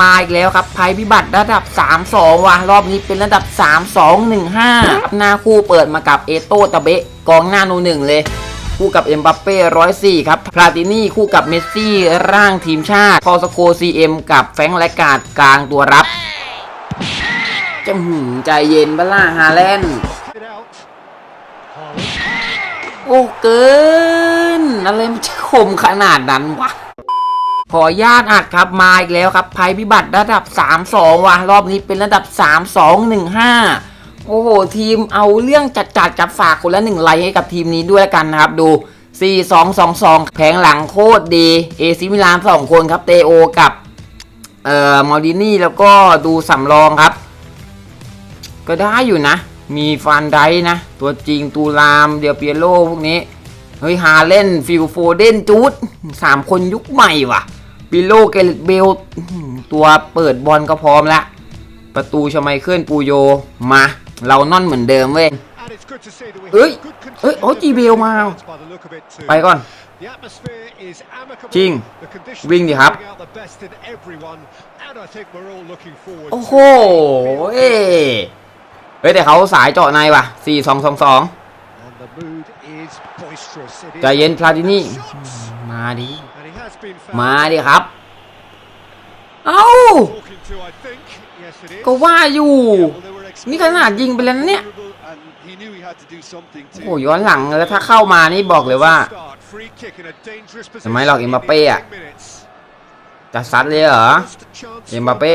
มาอีกแล้วครับภัยพิบัติระดับ 3-2 ว่ะ รอบนี้เป็นระดับ 3-2-1-5 หน้าคู่เปิดมากับเอโต้ตะเบะกองหน้าโนหนึ่งเลย คู่กับเอ็มบัปเป้ร้อยสี่ครับพลาตินี่คู่กับเมสซี่ร่างทีมชาติพอสโคซีเอ็มกับแฟงและกาดกลางตัวรับจะหืมใจเย็นบ้าล่าฮาแลนด์โอ้เกินอะไรมันจะคมขนาดนั้นวะ ขอญาตอัดครับมาอีกแล้วครับภัยพิบัติระดับ 3-2 ว่ะ รอบนี้เป็นระดับ 3-2-1-5 โอ้โห ทีมเอาเรื่องจัดๆกับฝากคนละหนึ่งไลค์ให้กับทีมนี้ด้วยกันนะครับ ดู 4-2-2-2 แผงหลังโคตรดีเอซิมิลานสองคนครับเตโอกับ เอ่อมอลดินี่แล้วก็ดูสำรองครับ ก็ได้อยู่นะ มีฟันไดนะ ตัวจริงตูรามเดียเปียโลพวกนี้เฮ้ยฮาเล่นฟิลโฟเดนจูดสามคนยุคใหม่ว่ะ ปิโลเกลเบลอื้อหือตัวเปิดบอลก็พร้อมแล้วประตูชมัยเคลื่อนปูโยมา เรานอนเหมือนเดิมเว้ย And it's good to see that we เอ้ย have good เอ้ย control โอ้ of จี the เบลมา by the look of it too. ไปก่อน The atmosphere is amicable. จริง The conditions วิ่งดิครับ bring out the best in everyone. And I think we're all looking forward โอ้โห to เอ้ยเฮ้ยแต่เขาสายเจาะในว่ะ 4 2 2 2 And the mood is boisterous. It is ใจเย็นพลาดินี่ shots. มาดิ มาดิครับ เอ้า talking to, I think. Yes, it is. ก็ว่าอยู่ Well, they were นี่ขนาดยิงไปแล้วนะเนี่ย and he knew he had to do something โอ้โหย้อนหลังแล้วถ้าเข้ามานี่บอกเลยว่าทำไมหรอกเอ็มบัปเป้อะจะซัดเลยเหรอ เอ็มบัปเป้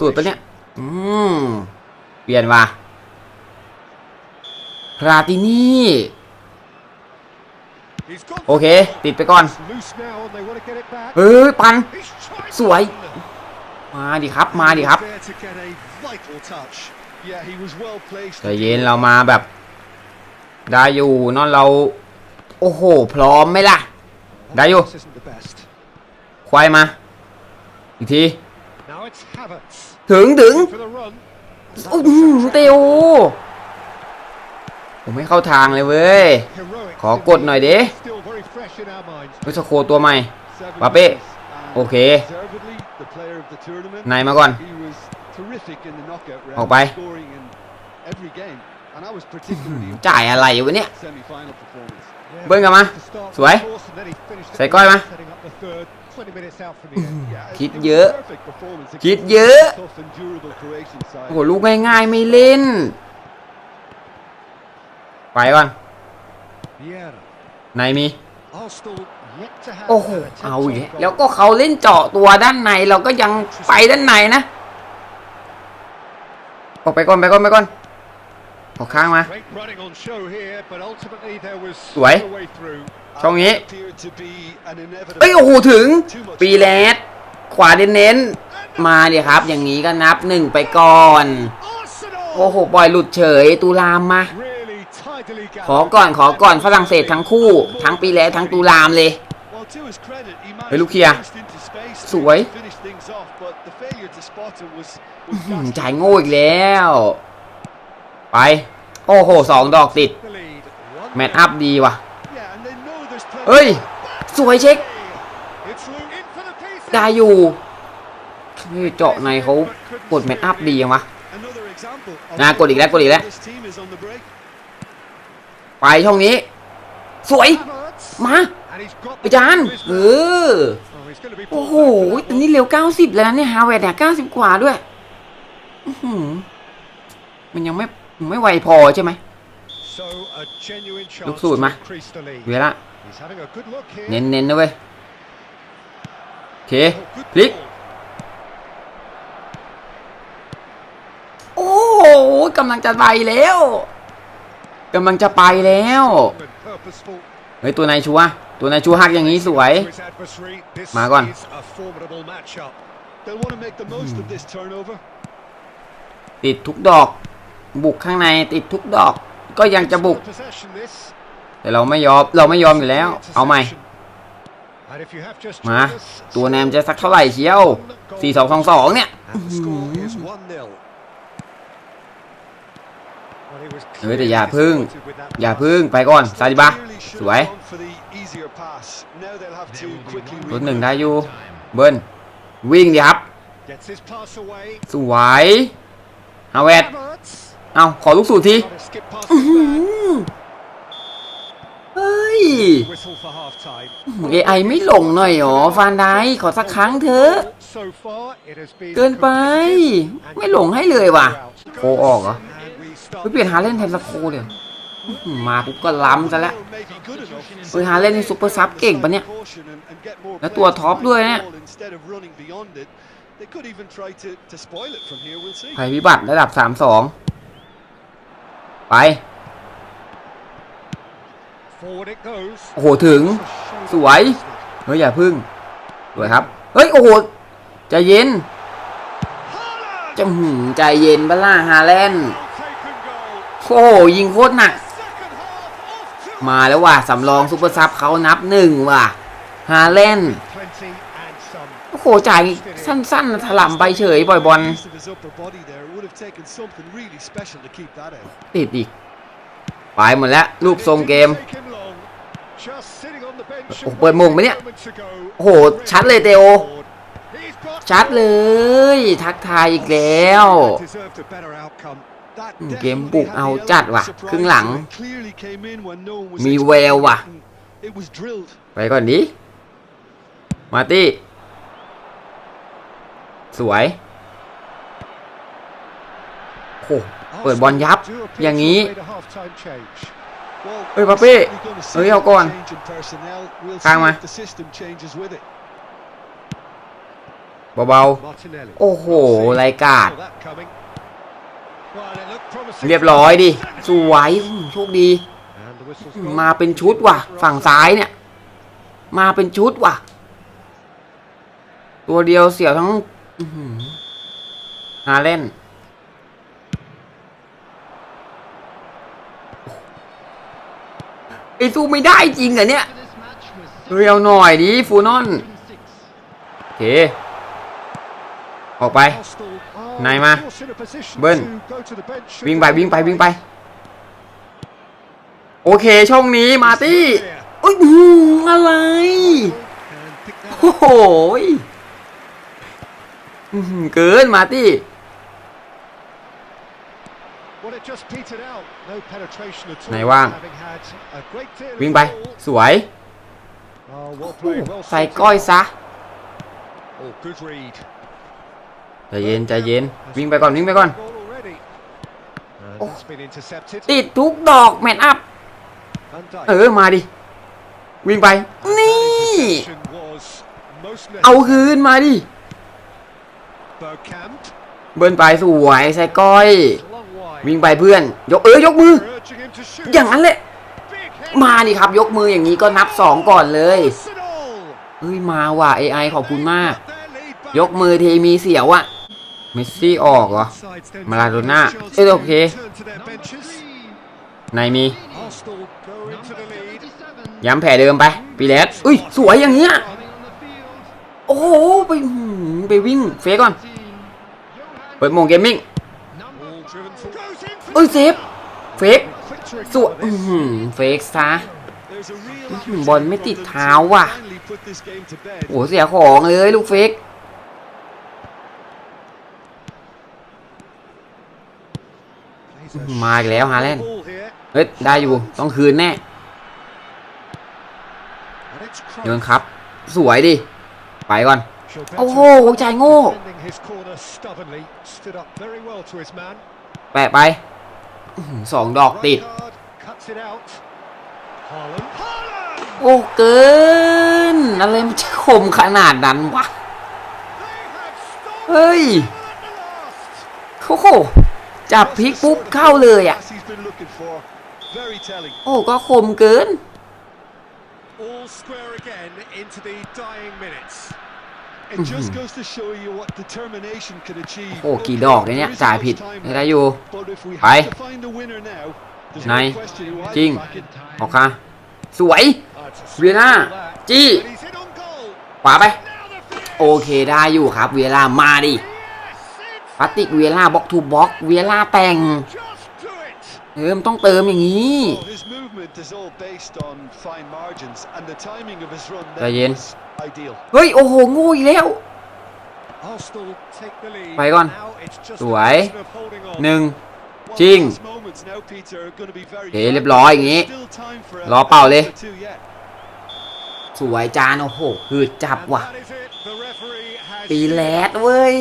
สูตรปะเนี่ย อืม เปลี่ยนว่ะพราตินี่ โอเค ติดไปก่อนเฮ้ยปัน สวย มาดิครับ มาดิครับใจเย็นเรามาแบบ ได้อยู่นอนเรา โอ้โห พร้อมไหมล่ะ ได้อยู่ ควายมา อีกที ถึงถึงอื้อหือเตโอ ผมไม่เข้าทางเลยเว้ย ขอกดหน่อยดิวิสโคตัวใหม่ปาเป้ โอเคในมาก่อน ออกไป จ่ายอะไรวะเนี่ย เบิ้ลกลับมา สวย ใส่ก้อยมา คิดเยอะ คิดเยอะ โอ้โหลูกง่ายๆไม่เล่น ไปก่อนในมี โอ้โห เอาอีกแล้วแล้วก็เขาเล่นเจาะตัวด้านในเราก็ยังไปด้านในนะ ออกไปก่อนไปก่อนไปก่อนออกข้างมา สวย ช่องนี้เอ้ยโอ้โหถึง ปีแรดขวาเน้นๆมาเดี๋ยวครับ อย่างนี้ก็นับหนึ่งไปก่อน โอ้โห ปล่อยหลุดเฉย ตูรามมา ขอก่อนขอก่อนฝรั่งเศสทั้งคู่ ทั้งปีแรดทั้งตูรามเลยเฮ้ยลูกเคลียร์สวยอืมจ่ายโง่อีกแล้ว ไป โอ้โหสองดอกติด แมตช์อัพดีว่ะ เฮ้ย สวยเช็ค ได้อยู่เฮ้ยเจาะในเขากดแมตช์อัพดียังวะน่ากดอีกแล้วกดอีกแล้ว ไปช่องนี้ สวย มาอาจารย์เออโอ้โหตอนนี้เร็ว 90 แล้วนะเนี่ยฮาวเวดเนี่ย90 กว่าด้วยมันยังไม่ไม่ไวพอใช่ไหมลูกสูตรมา เวลาเน้นๆนนะเว้ยโอเคพลิก โอ้โหกำลังจะไปแล้ว กำลังจะไปแล้วเฮ้ยตัวนายชัวร์ตัวนายชัวร์หักอย่างนี้สวย มาก่อนติดทุกดอก บุกข้างในติดทุกดอก ก็ยังจะบุก แต่เราไม่ยอมเราไม่ยอมอยู่แล้ว เอาใหม่มาตัวแนมจะสักเท่าไหร่เชียว 4 2 2 2 เนี่ย เฮ้ยแต่อย่าพึ่ง อย่าพึ่งไปก่อนซาดิบะสวยรถหนึ่งได้อยู่ เบิ้ลวิ่งดิครับ Gets his pass away. สวยฮาเวด Havertz. เอาขอลูกสูตรที Gotta skip past his man. เฮ้ย Whistle for half time. AI ไม่หลงหน่อยหรอฟานไดขอสักครั้งเถอะ So far, it has been เกินไป competitive and ไม่หลงให้เลยว่ะ througout. โคออกเหรอ And we start ไม่เปลี่ยนหาเล่นแทนสโคเลยมาปุ๊บก็ล้ำซะแล้ว maybe good enough. เฮ้ยหาเล่นในซุปเปอร์ซับเก่งปะเนี่ยแล้แล้วตัวท็อปด้วยเนี่ยภัยพิบัติระดับ 3-2 ไป โอ้โห ถึง สวย เฮ้ย อย่าพึ่ง สวยครับ เฮ้ย โอ้โห ใจเย็นจะหืมใจเย็นบ้าล่าฮาแลนด์ โอ้โหยิงโคตรหนัก มาแล้วว่ะสำรองซุปเปอร์ซับเขานับหนึ่งว่ะฮาแลนโอ้โหจ่ายสั้นๆถล่มไปเฉยบ่อยบอลติดอีกไปหมดแล้วรูปทรงเกมโอ้เปิดมงไหมเนี่ยโอ้โหชัดเลยเตโอชัดเลย ทักทายอีกแล้ว เกมบุกเอาจัดว่ะ ครึ่งหลัง มีแววว่ะ ไปก่อนดิ มาร์ตี้ สวยโอ้โหเปิดบอลยับ อย่างนี้ เอ้ยปาเป้เอ้ยเอาก่อนข้างมาเบาๆ โอ้โหรายกาด เรียบร้อยดิ สวยโชคดี มาเป็นชุดว่ะ ฝั่งซ้ายเนี่ย มาเป็นชุดว่ะ ตัวเดียวเสียวทั้งหาเล่นไอสู้ไม่ได้จริงเหรอเนี่ยเฮ้ยเอาหน่อยดิฟูนอนโอเค ออกไป นายมา เบิ้ลวิ่งไปวิ่งไปวิ่งไป โอเคช่องนี้มาตี้อุ้ยอะไร โอ้โหเกินมาตี้ไหนว่าง วิ่งไป สวยใส่ก้อยซะ ใจเย็นใจเย็นวิ่งไปก่อนวิ่งไปก่อนติดทุกดอกแมนอัพเออมาดิวิ่งไป นี่ เอาคืนมาดิ เบิร์นไปสวยใส่ก้อย วิ่งไปเพื่อน ยกเออยกมือ อย่างนั้นแหละ มาดิครับยกมืออย่างนี้ก็นับสองก่อนเลยเฮ้ยมาว่ะ AI ขอบคุณมาก ยกมือทีมีเสียวอะ เมสซี่ออกเหรอ มาลาโดน่าเอ้ยโอเค ในมี ย้ำแผลเดิมไปปีเลสอุ้ย สวยอย่างเงี้ย โอ้โห ไปไปวิ่งเฟกก่อน เปิดโมงเกมมิ่งเอ้ยเซฟ เฟกสวยอื้อหือเฟกซะบอลไม่ติดเท้าว่ะ โอ้เสียของเลยลูกเฟก มาอีกแล้วฮาแลนด์เฮ้ยได้อยู่ต้องคืนแน่เดินครับ สวยดิ ไปก่อน โอ้โหใจายโง่ แปะไปอื้อหือสองดอกติด โอ้เกิน อะไรมันจะคมขนาดนั้นวะ เฮ้ยโอ้โห จับพลิกปุ๊บเข้าเลยอะ โอ้ก็คมเกิน All square again into the dying minutes. It just goes to show you what determination can achieve. โอ้กี่ดอกเนี่ยจ่ายผิดไม่ได้อยู่ But if we ไป have to find a winner now, there's ใน no question who I จริง back in. ออกค่ะสวย That's a เวียน่า strong that. จี้ And he's in on goal. ขวาไป Now the finish. โอเคได้อยู่ครับเวลามาดิ ปาติกเวล่าบล็อกทูบล็อกเวล่าแต่งเติมต้องเติมอย่างนี้ใจเย็น เฮ้ย โอ้โหงูอีกแล้ว ไปก่อน สวยหนึ่งจริงเฮ้ยเรียบร้อยอย่างนี้ รอเป่าเลย สวยจาน โอ้โหหืดจับว่ะ ปีแรดเว้ย